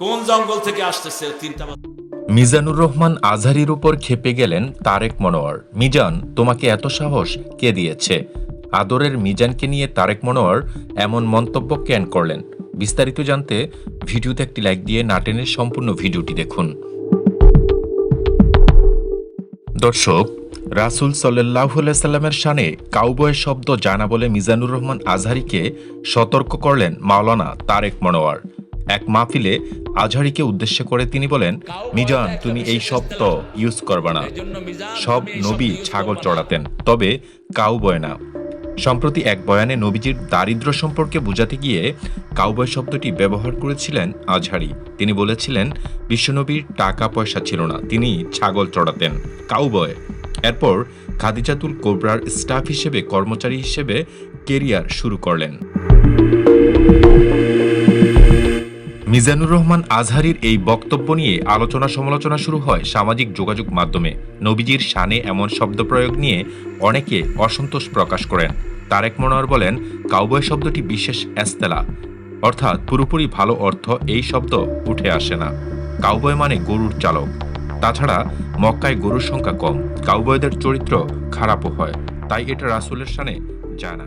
কোন জঙ্গল থেকে আসতেছে তিনটা মিজানুর রহমান আজহারির উপর খেপে গেলেন তারেক মনোয়ার। মিজান, তোমাকে এত সাহস কে দিয়েছে? আদরের মিজানকে নিয়ে তারেক মনোয়ার এমন মন্তব্য কেন করলেন? বিস্তারিত জানতে ভিডিওতে একটি লাইক দিয়ে নাটেনের সম্পূর্ণ ভিডিওটি দেখুন। দর্শক রাসুল সাল্লাহ সাল্লামের শানে কাউবয় শব্দ জানা বলে মিজানুর রহমান আজহারিকে সতর্ক করলেন মাওলানা তারেক মনোয়ার। এক মাহফিলে আজহারিকে উদ্দেশ্য করে তিনি বলেন মিজান তুমি এই শব্দ ইউজ করবা না। সব নবী ছাগল চড়াতেন তবে কাউবয় না। সম্প্রতি এক বয়ানে নবীজির দারিদ্র সম্পর্কে বোঝাতে গিয়ে কাউবয় শব্দটি ব্যবহার করেছিলেন আজহারি। তিনি বলেছিলেন বিশ্বনবীর টাকা পয়সা ছিল না তিনি ছাগল চড়াতেন। কাউবয় এরপর খাদিজাতুল কোবরার স্টাফ হিসেবে, কর্মচারী হিসেবে কেরিয়ার শুরু করলেন। মিজানুর রহমান আজহারির এই বক্তব্য নিয়ে আলোচনা সমালোচনা শুরু হয় সামাজিক যোগাযোগ মাধ্যমে। নবীজির শানে এমন শব্দ প্রয়োগ নিয়ে অনেকে অসন্তোষ প্রকাশ করেন। তারেক মনোয়ার বলেন, কাউবয় শব্দটি বিশেষ এস্তেলা। অর্থাৎ পুরোপুরি ভালো অর্থ এই শব্দ উঠে আসে না। কাউবয় মানে গরুর চালক। তাছাড়া মক্কায় গরুর সংখ্যা কম। কাউবয়দের চরিত্র খারাপও হয়, তাই এটা রাসুলের সানে যায় না।